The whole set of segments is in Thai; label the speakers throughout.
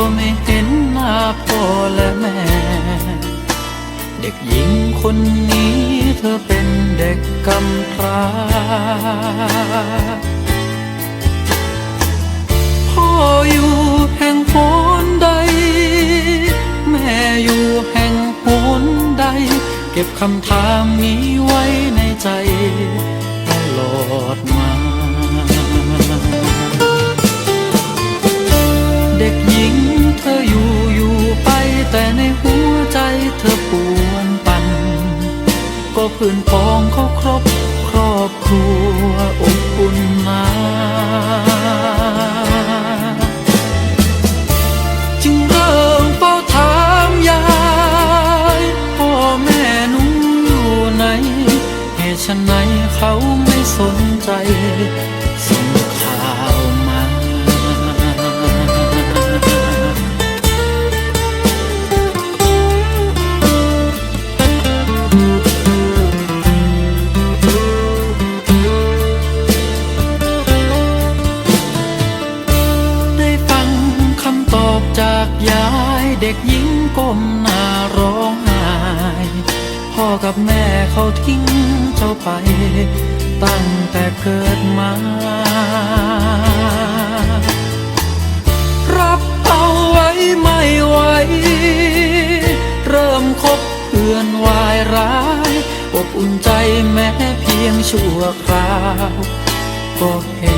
Speaker 1: ก็ไม่เห็นหน้าพ่อและแม่ เด็กหญิงคนนี้เธอเป็นเด็กกำพร้า พ่ออยู่แห่งโหนใด แม่อยู่แห่งโหนใด เก็บคำถามนี้ไว้ในใจตลอดมา ก็พื้นพองเขาครบ ครอบครัวอบอุ่นมาจึงเริ่มเฝ้าถามยายพ่อแม่หนูอยู่ไหนเหตุไฉนเขาไม่สนใจส่ง ด็กหญิงก้มหน้าร้องไห้พ่อกับแม่เขาทิ้งเจ้าไป ตั้งแต่เกิดมา รับเอาไว้ไม่ไหว เริ่มคบเพื่อนวายร้ายอบอุ่นใจแม้เพียงชั่วคราว ก็เห็น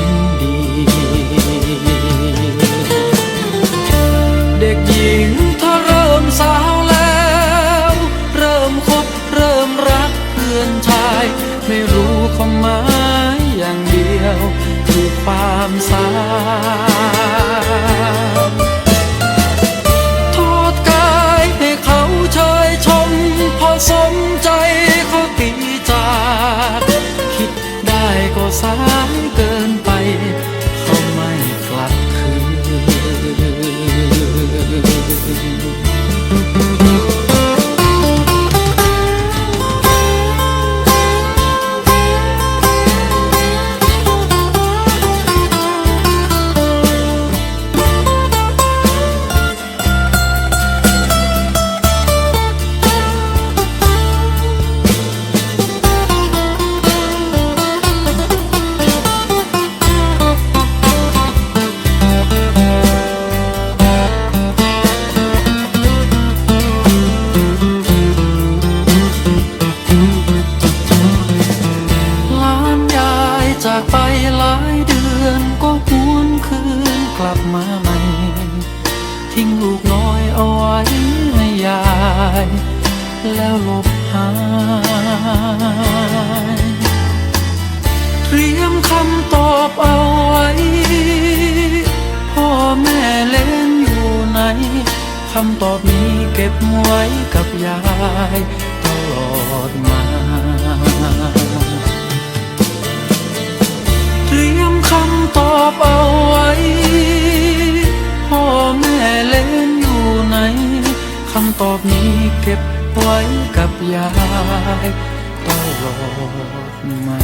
Speaker 1: หมายอย่างเดียว คือความสา ทิ้งลูกน้อยเอาไว้ให้ยาย แล้วหลบหายเตรียมคำตอบเอาไว้ พ่อแม่เล่นอยู่ไหนคำตอบนี้เก็บไว้กับยายตลอดมาเตรียมคำตอบเอาำตอบนี้เก็บไว้กับยายตลอดมา